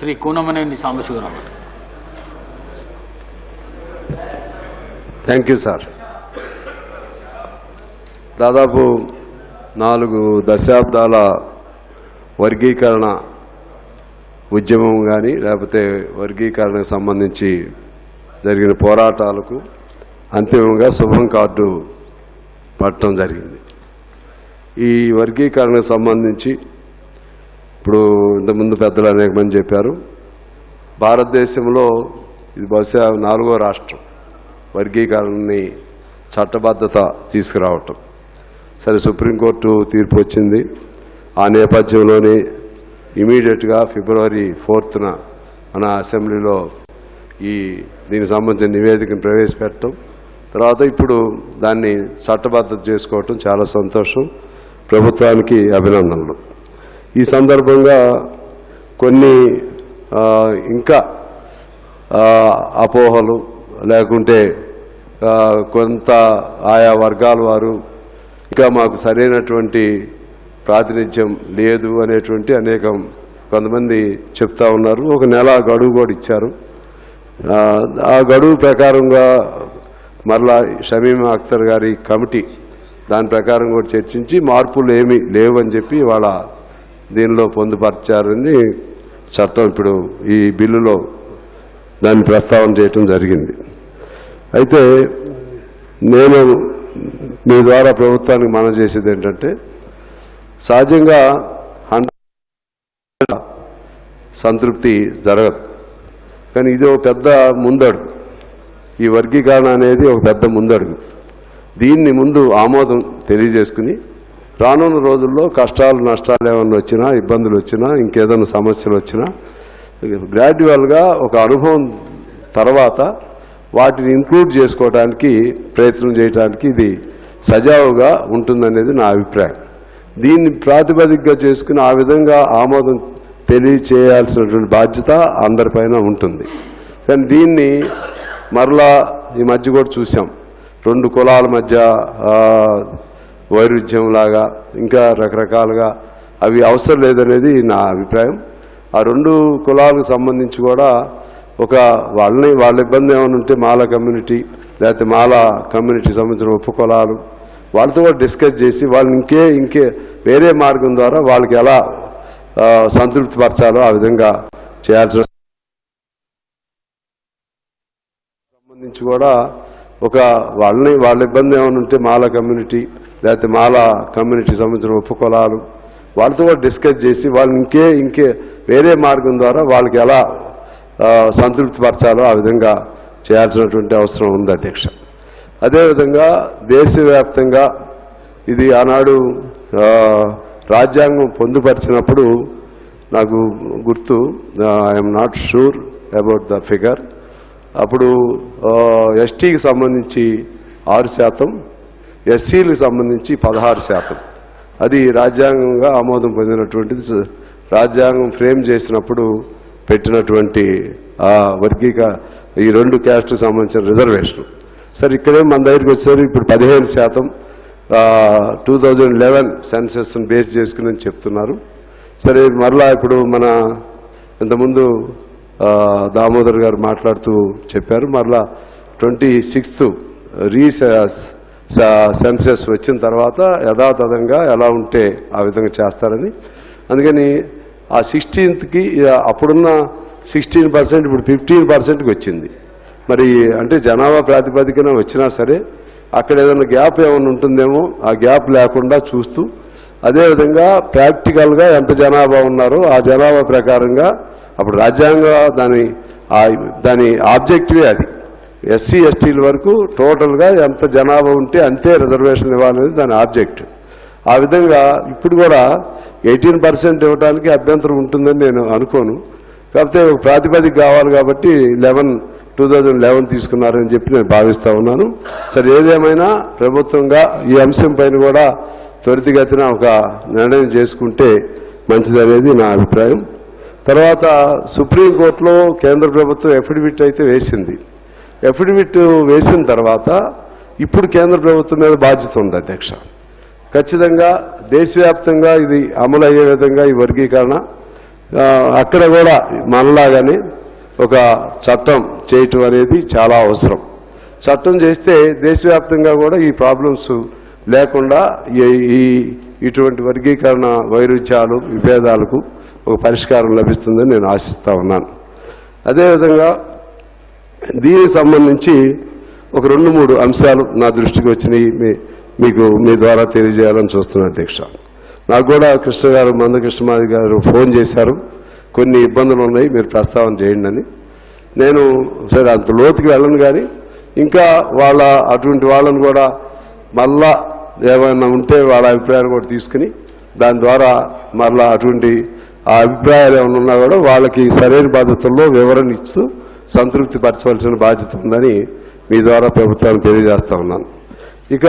Shri Kunamneni Sambasivarao thank you sir దాదాపు నాలుగు దశాబ్దాల వర్గీకరణ ఉద్యమం కానీ లేకపోతే వర్గీకరణకు సంబంధించి జరిగిన పోరాటాలకు అంతిమంగా శుభం కార్డు పట్టడం జరిగింది. ఈ వర్గీకరణకు సంబంధించి ఇప్పుడు ఇంతకుముందు పెద్దలు అనేక మంది చెప్పారు భారతదేశంలో ఇది బహుశా నాలుగో రాష్ట్రం వర్గీకరణని చట్టబద్ధత తీసుకురావటం. సరే సుప్రీంకోర్టు తీర్పు వచ్చింది. ఆ నేపథ్యంలోనే ఇమీడియట్గా ఫిబ్రవరి ఫోర్త్న మన అసెంబ్లీలో ఈ దీనికి సంబంధించిన నివేదికను ప్రవేశపెట్టడం. తర్వాత ఇప్పుడు దాన్ని చట్టబద్ధత చేసుకోవటం చాలా సంతోషం. ప్రభుత్వానికి అభినందనలు. ఈ సందర్భంగా కొన్ని ఇంకా అపోహలు లేకుంటే కొంత ఆయా వర్గాల వారు ఇంకా మాకు సరైనటువంటి ప్రాతినిధ్యం లేదు అనేటువంటి అనేకం కొంతమంది చెప్తా ఉన్నారు. ఒక నెల గడువు కూడా ఇచ్చారు. ఆ, గడువు ప్రకారంగా మరలా షమీమ్ అఖ్తర్ గారి కమిటీ దాని ప్రకారం కూడా చర్చించి మార్పులు ఏమీ లేవని చెప్పి వాళ్ళ దీనిలో పొందుపరిచారని చట్టం ఇప్పుడు ఈ బిల్లులో దాన్ని ప్రస్తావన చేయటం జరిగింది. అయితే నేను మీ ద్వారా ప్రభుత్వానికి మనం చేసేది ఏంటంటే సహజంగా హండ్రెడ్ సంతృప్తి జరగదు. కానీ ఇది ఒక పెద్ద ముందడుగు. ఈ వర్గీకరణ అనేది ఒక పెద్ద ముందడుగు. దీన్ని ముందు ఆమోదం తెలియజేసుకుని రానున్న రోజుల్లో కష్టాలు నష్టాలు ఏమైనా వచ్చినా ఇబ్బందులు వచ్చినా ఇంకేదైనా సమస్యలు వచ్చినా గ్రాడ్యువల్గా ఒక అనుభవం తర్వాత వాటిని ఇంక్లూడ్ చేసుకోవడానికి ప్రయత్నం చేయడానికి ఇది సజావుగా ఉంటుందనేది నా అభిప్రాయం. దీన్ని ప్రాతిపదికగా చేసుకుని ఆ విధంగా ఆమోదం తెలియచేయాల్సినటువంటి బాధ్యత అందరిపైన ఉంటుంది. కానీ దీన్ని మరలా ఈ మధ్య కూడా చూసాం రెండు కులాల మధ్య వైరుధ్యంలాగా వైరుధ్యం లాగా ఇంకా రకరకాలుగా అవి అవసరం లేదనేది నా అభిప్రాయం. ఆ రెండు కులాలకు సంబంధించి కూడా ఒక వాళ్ళని వాళ్ళ ఇబ్బంది ఏమైనా ఉంటే మాల కమ్యూనిటీ లేకపోతే మాల కమ్యూనిటీ సంబంధించిన ఉప కులాలు వాళ్ళతో కూడా డిస్కస్ చేసి వాళ్ళని ఇంకే ఇంకే వేరే మార్గం ద్వారా వాళ్ళకి ఎలా సంతృప్తి పరచాలో ఆ విధంగా చేయాల్సిన సంబంధించి కూడా ఒక వాళ్ళని వాళ్ళ ఇబ్బంది ఏమైనా ఉంటే మాల కమ్యూనిటీ లేకపోతే మాలా కమ్యూనిటీ సంబంధించిన ఉపకులాలు వాళ్ళతో కూడా డిస్కస్ చేసి వాళ్ళు ఇంకే ఇంకే వేరే మార్గం ద్వారా వాళ్ళకి ఎలా సంతృప్తిపరచాలో ఆ విధంగా చేయాల్సినటువంటి అవసరం ఉంది అధ్యక్ష. అదేవిధంగా దేశవ్యాప్తంగా ఇది ఆనాడు రాజ్యాంగం పొందుపరిచినప్పుడు నాకు గుర్తు I'm not sure about the figure అప్పుడు ఎస్టీకి సంబంధించి ఆరు శాతం ఎస్సీలకు సంబంధించి పదహారు శాతం. అది రాజ్యాంగంగా ఆమోదం పొందినటువంటిది. రాజ్యాంగం ఫ్రేమ్ చేసినప్పుడు పెట్టినటువంటి ఆ వర్గీక ఈ రెండు క్యాస్ట్కి సంబంధించిన రిజర్వేషన్ సరే ఇక్కడే మన దగ్గరికి వచ్చారు ఇప్పుడు పదిహేను శాతం టూ థౌజండ్ లెవెన్ సెన్సెస్ని బేస్ చేసుకుని చెప్తున్నారు. సరే మరలా ఇప్పుడు మన ఇంతకుముందు దామోదర్ గారు మాట్లాడుతూ చెప్పారు. మరలా ట్వంటీ సిక్స్త్ రీసెస్ సెన్సెస్ వచ్చిన తర్వాత యథాతథంగా ఎలా ఉంటే ఆ విధంగా చేస్తారని. అందుకని ఆ సిక్స్టీన్త్కి అప్పుడున్న సిక్స్టీన్ పర్సెంట్ ఇప్పుడు ఫిఫ్టీన్ పర్సెంట్కి వచ్చింది. మరి అంటే జనాభా ప్రాతిపదికన వచ్చినా సరే అక్కడ ఏదైనా గ్యాప్ ఏమైనా ఉంటుందేమో ఆ గ్యాప్ లేకుండా చూస్తూ అదేవిధంగా ప్రాక్టికల్గా ఎంత జనాభా ఉన్నారో ఆ జనాభా ప్రకారంగా అప్పుడు రాజ్యాంగ దాని ఆ- దాని ఆబ్జెక్టివే అది. ఎస్సీ ఎస్టీల వరకు టోటల్గా ఎంత జనాభా ఉంటే అంతే రిజర్వేషన్ ఇవ్వాలనేది దాని ఆబ్జెక్ట్. ఆ విధంగా ఇప్పుడు కూడా ఎయిటీన్ పర్సెంట్ ఇవ్వడానికి అభ్యంతరం ఉంటుందని నేను అనుకోను. కాకపోతే ఒక ప్రాతిపదిక కావాలి కాబట్టి లెవెన్ టూ థౌజండ్ లెవెన్ తీసుకున్నారని చెప్పి నేను భావిస్తూ ఉన్నాను. సరే ఏదేమైనా ప్రభుత్వంగా ఈ అంశం పైన కూడా త్వరితగతిన ఒక నిర్ణయం చేసుకుంటే మంచిదనేది నా అభిప్రాయం. తర్వాత సుప్రీంకోర్టులో కేంద్ర ప్రభుత్వం ఎఫిడవిట్ అయితే వేసింది. ఎఫిడవిట్ వేసిన తర్వాత ఇప్పుడు కేంద్ర ప్రభుత్వం మీద బాధ్యత ఉంది అధ్యక్ష. ఖచ్చితంగా దేశవ్యాప్తంగా ఇది అమలు అయ్యే విధంగా ఈ వర్గీకరణ అక్కడ కూడా మనలాగానే ఒక చట్టం చేయటం అనేది చాలా అవసరం. చట్టం చేస్తే దేశవ్యాప్తంగా కూడా ఈ ప్రాబ్లమ్స్ లేకుండా ఈ- ఈ ఇటువంటి వర్గీకరణ వైరుధ్యాలు విభేదాలకు ఒక పరిష్కారం లభిస్తుందని నేను ఆశిస్తా ఉన్నాను. అదేవిధంగా దీనికి సంబంధించి ఒక రెండు మూడు అంశాలు నా దృష్టికి వచ్చినాయి. మీకు మీ ద్వారా తెలియజేయాలని చూస్తున్నాను అధ్యక్ష. నాకు కూడా కృష్ణ గారు మందకృష్ణమాది గారు ఫోన్ చేశారు. కొన్ని ఇబ్బందులు ఉన్నాయి మీరు ప్రస్తావన చేయండి అని. నేను సరే అంత లోతుకి వెళ్ళను కానీ ఇంకా వాళ్ళ అటువంటి వాళ్ళని కూడా మళ్ళా ఏమైనా ఉంటే వాళ్ళ అభిప్రాయాలు కూడా తీసుకుని దాని ద్వారా మళ్ళా అటువంటి ఆ అభిప్రాయాలు ఏమైనా ఉన్నా కూడా వాళ్ళకి సరైన బాధ్యతల్లో వివరణ ఇస్తూ సంతృప్తి పరచవలసిన బాధ్యత ఉందని మీ ద్వారా ప్రభుత్వానికి తెలియజేస్తా ఉన్నాను. ఇక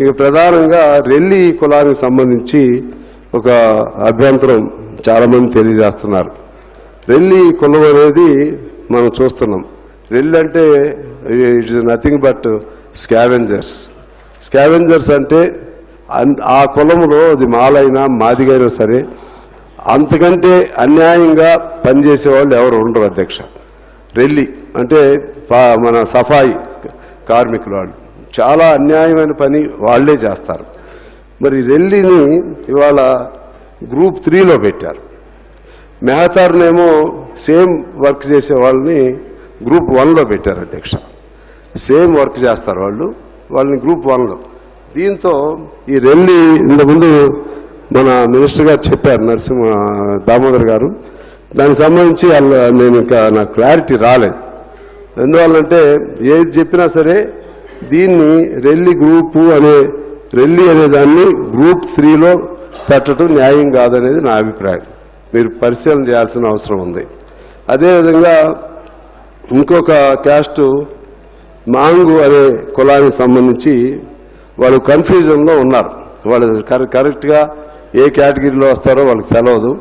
ఇక ప్రధానంగా రెల్లి కులానికి సంబంధించి ఒక అభ్యంతరం చాలా మంది తెలియజేస్తున్నారు. రెల్లి కులం అనేది మనం చూస్తున్నాం. రెల్లి అంటే it is nothing but scavengers. Scavengers అంటే ఆ కులంలో అది మాలైనా మాదిగైనా సరే అంతకంటే అన్యాయంగా పనిచేసే వాళ్ళు ఎవరు ఉండరు అధ్యక్ష. రెల్లి అంటే పా- మన సఫాయి కార్మికులు వాళ్ళు. చాలా అన్యాయమైన పని వాళ్ళే చేస్తారు. మరి రెల్లిని ఇవాళ గ్రూప్ త్రీలో పెట్టారు. మెహతార్నేమో సేమ్ వర్క్ చేసే వాళ్ళని గ్రూప్ వన్లో పెట్టారు అధ్యక్ష. సేమ్ వర్క్ చేస్తారు వాళ్ళు వాళ్ళని గ్రూప్ వన్లో. దీంతో ఈ రెల్లి ఇంతకుముందు మన మినిస్టర్ గారు చెప్పారు నరసింహ దామోదర్ గారు దానికి సంబంధించి నేను ఇంకా నాకు క్లారిటీ రాలేదు. ఎందువల్లంటే ఏది చెప్పినా సరే దీన్ని రెల్లి గ్రూపు అనే రెల్లి అనే దాన్ని గ్రూప్ త్రీలో పెట్టడం న్యాయం కాదనేది నా అభిప్రాయం. మీరు పరిశీలన చేయాల్సిన అవసరం ఉంది. అదేవిధంగా ఇంకొక క్యాస్ట్ మాంగు అనే కులానికి సంబంధించి వాళ్ళు కన్ఫ్యూజన్లో ఉన్నారు. వాళ్ళు కరెక్ట్గా ఏ కేటగిరీలో వస్తారో వాళ్ళకి తెలియదు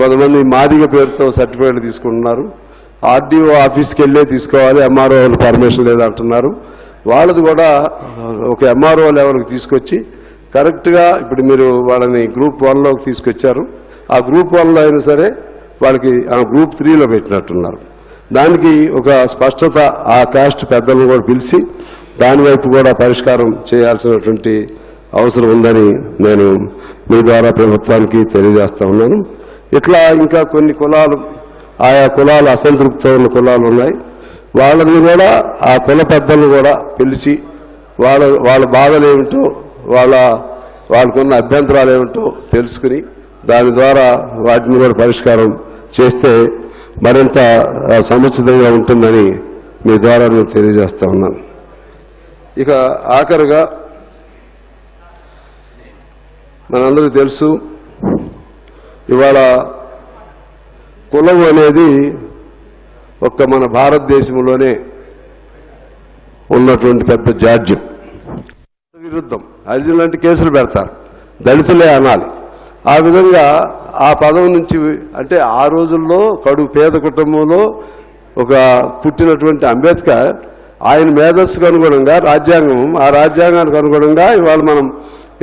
కొంతమంది మాదిగ పేరుతో సర్టిఫికేట్ తీసుకుంటున్నారు. ఆర్డీఓ ఆఫీస్కి వెళ్ళే తీసుకోవాలి ఎంఆర్ఓ వాళ్ళు పర్మిషన్ లేదంటున్నారు. వాళ్ళది కూడా ఒక ఎంఆర్ఓ లెవెల్కి తీసుకొచ్చి కరెక్ట్గా ఇప్పుడు మీరు వాళ్ళని గ్రూప్ వన్లోకి తీసుకొచ్చారు. ఆ గ్రూప్ వన్లో అయినా సరే వాళ్ళకి ఆ గ్రూప్ త్రీలో పెట్టినట్టున్నారు. దానికి ఒక స్పష్టత ఆ కాస్ట్ పెద్దలను కూడా పిలిచి దాని వైపు కూడా పరిష్కారం చేయాల్సినటువంటి అవసరం ఉందని నేను మీ ద్వారా ప్రభుత్వానికి తెలియజేస్తా ఉన్నాను. ఇట్లా ఇంకా కొన్ని కులాలు ఆయా కులాలు అసంతృప్తితో ఉన్న కులాలు ఉన్నాయి. వాళ్ళని కూడా ఆ కుల పెద్దలను కూడా పిలిచి వాళ్ళ వాళ్ళ బాధలు ఏమిటో వాళ్ళ వాళ్ళకున్న అభ్యంతరాలు ఏమిటో తెలుసుకుని దాని ద్వారా వాటిని కూడా పరిష్కారం చేస్తే మరింత సముచితంగా ఉంటుందని మీ ద్వారా నేను తెలియజేస్తా ఉన్నాను. ఇక ఆఖరుగా మనందరికీ తెలుసు ఇవాళ కులం అనేది ఒక్క మన భారతదేశంలోనే ఉన్నటువంటి పెద్ద జాడ్యం. విరుద్ధం. అర్జున్ లాంటి కేసులు పెడతారు. దళితులే అనాలి. ఆ విధంగా ఆ పదం నుంచి అంటే ఆ రోజుల్లో కడు పేద కుటుంబంలో ఒక పుట్టినటువంటి అంబేద్కర్ ఆయన మేధస్సుకు అనుగుణంగా రాజ్యాంగం ఆ రాజ్యాంగానికి అనుగుణంగా ఇవాళ మనం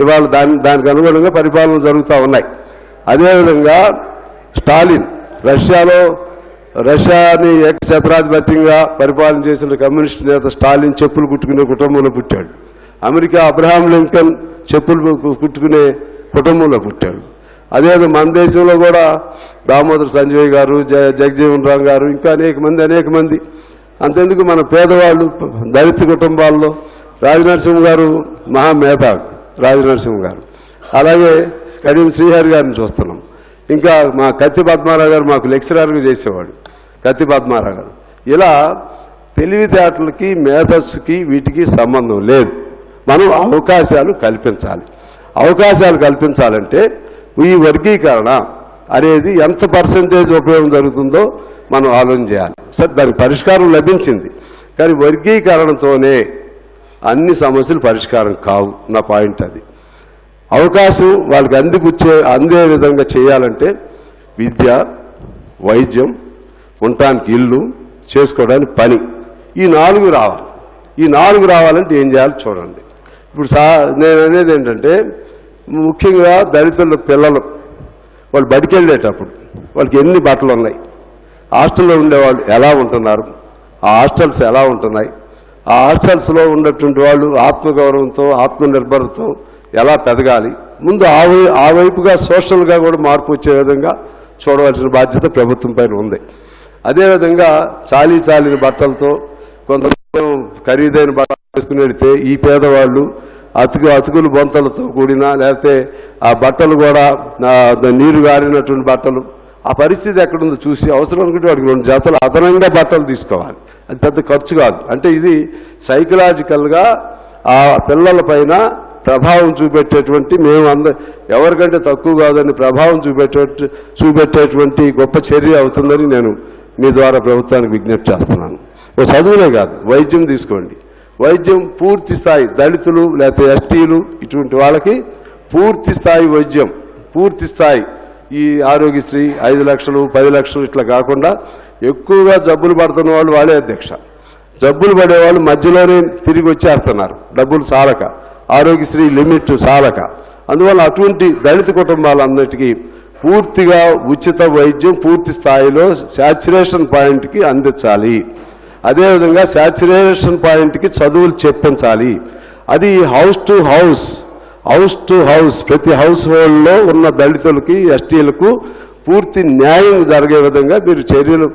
ఇవాళ దాని దానికి అనుగుణంగా పరిపాలన జరుగుతూ ఉన్నాయి. అదేవిధంగా స్టాలిన్ రష్యాలో రష్యాని ఏకఛత్రాధిపత్యంగా పరిపాలన చేసిన కమ్యూనిస్ట్ నేత స్టాలిన్ చెప్పులు కుట్టుకునే కుటుంబంలో పుట్టాడు. అమెరికా అబ్రహాం లింకన్ చెప్పులు కుట్టుకునే కుటుంబంలో పుట్టాడు. అదేవిధంగా మన దేశంలో కూడా దామోదర్ సంజయ్ గారు జ జగజీవన్ రామ్ గారు ఇంకా అనేక మంది అనేక మంది. అంతెందుకు మన పేదవాళ్ళు దళిత కుటుంబాల్లో రాజనరసింహ గారు మహామేధావి రాజనరసింహ గారు. అలాగే కడియం శ్రీహరి గారిని చూస్తున్నాం. ఇంకా మా కత్తి పద్మారావు గారు మాకు లెక్చరర్గా చేసేవాడు కత్తి పద్మారావు గారు. ఇలా తెలివితేటలకి మేధస్సుకి వీటికి సంబంధం లేదు. మనం అవకాశాలు కల్పించాలి. అవకాశాలు కల్పించాలంటే ఈ వర్గీకరణ అనేది ఎంత పర్సంటేజ్ ఉపయోగం జరుగుతుందో మనం ఆలోచన చేయాలి. సరే దానికి పరిష్కారం లభించింది. కానీ వర్గీకరణతోనే అన్ని సమస్యలు పరిష్కారం కావు నా పాయింట్ అది. అవకాశం వాళ్ళకి అందిపుచ్చే అందే విధంగా చేయాలంటే విద్య వైద్యం ఉండటానికి ఇల్లు చేసుకోవడానికి పని. ఈ నాలుగు రావాలి. ఈ నాలుగు రావాలంటే ఏం చేయాలి చూడండి. ఇప్పుడు సా నేను అనేది ఏంటంటే ముఖ్యంగా దళితుల పిల్లలు వాళ్ళు బడికి వెళ్ళేటప్పుడు వాళ్ళకి ఎన్ని బట్టలు ఉన్నాయి? హాస్టల్లో ఉండేవాళ్ళు ఎలా ఉంటున్నారు? ఆ హాస్టల్స్ ఎలా ఉంటున్నాయి? ఆ హాస్టల్స్లో ఉన్నటువంటి వాళ్ళు ఆత్మగౌరవంతో ఆత్మనిర్భరతో ఎలా పెదగాలి? ముందు ఆ ఆ వైపుగా సోషల్గా కూడా మార్పు వచ్చే విధంగా చూడవలసిన బాధ్యత ప్రభుత్వం పైన ఉంది. అదేవిధంగా చాలీ చాలిన బట్టలతో కొంత ఖరీదైన బట్టలు వేసుకుని వెళితే ఈ పేదవాళ్ళు అతుకు అతుకులు బొంతలతో కూడిన లేకపోతే ఆ బట్టలు కూడా నీరు గారినటువంటి బట్టలు ఆ పరిస్థితి ఎక్కడుందో చూసి అవసరం అనుకుంటే వాడికి రెండు జాతలు అదనంగా బట్టలు తీసుకోవాలి. అది పెద్ద ఖర్చు కాదు. అంటే ఇది సైకలాజికల్గా ఆ పిల్లల పైన ప్రభావం చూపెట్టేటువంటి మేము అంద ఎవరికంటే తక్కువ కాదని ప్రభావం చూపెట్టే చూపెట్టేటువంటి గొప్ప చర్య అవుతుందని నేను మీ ద్వారా ప్రభుత్వానికి విజ్ఞప్తి చేస్తున్నాను. ఓ చదువులే కాదు వైద్యం తీసుకోండి. వైద్యం పూర్తి స్థాయి దళితులు లేకపోతే ఎస్టీలు ఇటువంటి వాళ్ళకి పూర్తి స్థాయి వైద్యం పూర్తి స్థాయి ఈ ఆరోగ్యశ్రీ ఐదు లక్షలు పది లక్షలు ఇట్లా కాకుండా ఎక్కువగా జబ్బులు పడుతున్న వాళ్ళు వాళ్ళే అధ్యక్ష. జబ్బులు పడేవాళ్ళు మధ్యలోనే తిరిగి వచ్చేస్తున్నారు. డబ్బులు చాలక. ఆరోగ్యశ్రీ లిమిట్ చాలక. అందువల్ల అటువంటి దళిత కుటుంబాలన్నిటికీ పూర్తిగా ఉచిత వైద్యం పూర్తి స్థాయిలో శాచురేషన్ పాయింట్కి అందించాలి. అదేవిధంగా శాచురేషన్ పాయింట్కి చదువులు చెప్పించాలి. అది house to house house to house ప్రతి హౌస్ హోల్డ్లో ఉన్న దళితులకి ఎస్టీలకు పూర్తి న్యాయం జరిగే విధంగా మీరు చర్యలు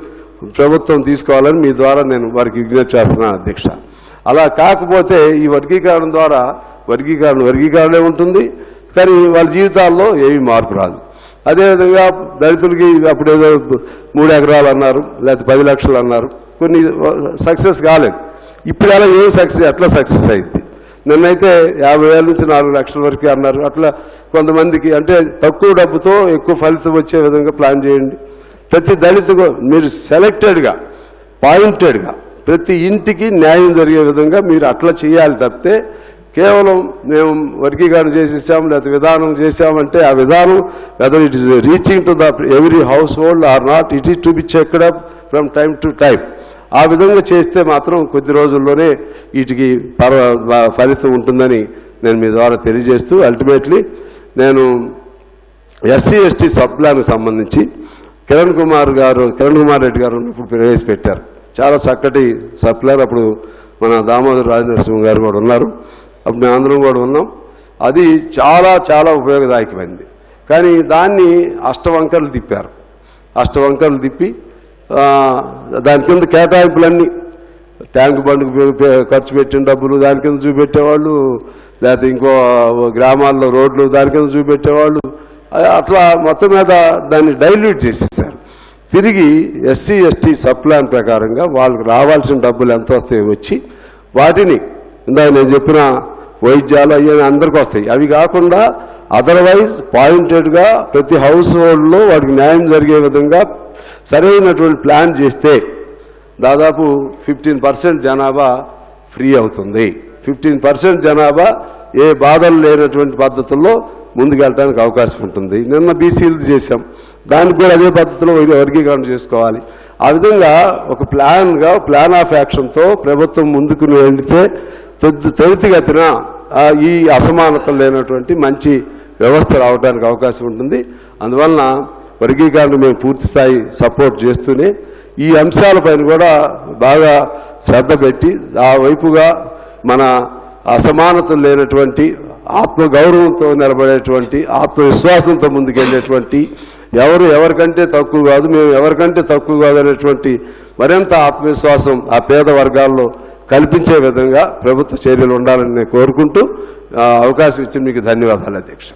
ప్రభుత్వం తీసుకోవాలని మీ ద్వారా నేను వారికి విజ్ఞప్తి చేస్తున్నాను అధ్యక్ష. అలా కాకపోతే ఈ వర్గీకరణ ద్వారా వర్గీకరణ వర్గీకరణే ఉంటుంది కానీ వాళ్ళ జీవితాల్లో ఏమీ మార్పు రాదు. అదేవిధంగా దళితులకి అప్పుడు ఏదో మూడు ఎకరాలు అన్నారు లేకపోతే పది లక్షలు అన్నారు. కొన్ని సక్సెస్ కాలేదు. ఇప్పుడు అలా ఏం సక్సెస్ అట్లా సక్సెస్ అయింది? నిన్నైతే యాభై వేల నుంచి నాలుగు లక్షల వరకు అన్నారు. అట్లా కొంతమందికి అంటే తక్కువ డబ్బుతో ఎక్కువ ఫలితం వచ్చే విధంగా ప్లాన్ చేయండి. ప్రతి దళిత మీరు సెలెక్టెడ్గా పాయింటెడ్గా ప్రతి ఇంటికి న్యాయం జరిగే విధంగా మీరు అట్లా చేయాలి తప్పితే కేవలం మేము వర్గీకరణ చేసేసాం లేకపోతే విధానం చేసామంటే ఆ విధానం whether it is reaching to the every household or not it is to be checked up from time to time ఆ విధంగా చేస్తే మాత్రం కొద్ది రోజుల్లోనే వీటికి ఫలితం ఉంటుందని నేను మీ ద్వారా తెలియజేస్తూ అల్టిమేట్లీ నేను ఎస్సీ ఎస్టీ సబ్ ప్లాన్కి సంబంధించి కిరణ్ కుమార్ గారు కిరణ్ కుమార్ రెడ్డి గారు ఇప్పుడు ప్రవేశపెట్టారు. చాలా చక్కటి సప్లర్. అప్పుడు మన దామోదర్ రాజనరసింహ గారు కూడా ఉన్నారు. అప్పుడు మేమందరం కూడా ఉన్నాం. అది చాలా చాలా ఉపయోగదాయకమైంది. కానీ దాన్ని అష్టవంకలు తిప్పారు. అష్టవంకలు తిప్పి దాని కింద కేటాయింపులన్నీ. ట్యాంక్ బండ్కు ఖర్చు పెట్టిన డబ్బులు దాని కింద చూపెట్టేవాళ్ళు లేకపోతే ఇంకో గ్రామాల్లో రోడ్లు దాని కింద చూపెట్టేవాళ్ళు. అట్లా మొత్తం మీద దాన్ని డైల్యూట్ చేసేసారు. తిరిగి ఎస్సీ ఎస్టీ సబ్ ప్లాన్ ప్రకారంగా వాళ్ళకి రావాల్సిన డబ్బులు ఎంత వస్తాయో వచ్చి వాటిని ఇందాక నేను చెప్పిన వైద్యాలు అవి అందరికి వస్తాయి. అవి కాకుండా అదర్వైజ్ పాయింటెడ్గా ప్రతి హౌస్ హోల్డ్లో వాటికి న్యాయం జరిగే విధంగా సరైనటువంటి ప్లాన్ చేస్తే దాదాపు ఫిఫ్టీన్ పర్సెంట్ జనాభా ఫ్రీ అవుతుంది. ఫిఫ్టీన్ పర్సెంట్ జనాభా ఏ బాధలు లేనటువంటి పద్ధతుల్లో ముందుకెళ్ళడానికి అవకాశం ఉంటుంది. నిన్న బీసీలు చేశాం. దానికి కూడా అదే పద్ధతిలో వర్గీకరణ చేసుకోవాలి. ఆ విధంగా ఒక ప్లాన్గా ప్లాన్ ఆఫ్ యాక్షన్తో ప్రభుత్వం ముందుకు వెళితే తొద్దు- త్వరితగతిన ఈ అసమానతలు లేనటువంటి మంచి వ్యవస్థ రావడానికి అవకాశం ఉంటుంది. అందువలన వర్గీకరణ మేము పూర్తి స్థాయి సపోర్ట్ చేస్తూనే ఈ అంశాలపైన కూడా బాగా శ్రద్ధ పెట్టి ఆ వైపుగా మన అసమానతలు లేనటువంటి ఆత్మ గౌరవంతో నిలబడేటువంటి ఆత్మవిశ్వాసంతో ముందుకెళ్ళేటువంటి ఎవరు ఎవరికంటే తక్కువ కాదు మేము ఎవరికంటే తక్కువ కాదు అనేటువంటి మరింత ఆత్మవిశ్వాసం ఆ పేద వర్గాల్లో కల్పించే విధంగా ప్రభుత్వ చర్యలు ఉండాలని నేను కోరుకుంటూ అవకాశం ఇచ్చి మీకు ధన్యవాదాలు అధ్యక్ష.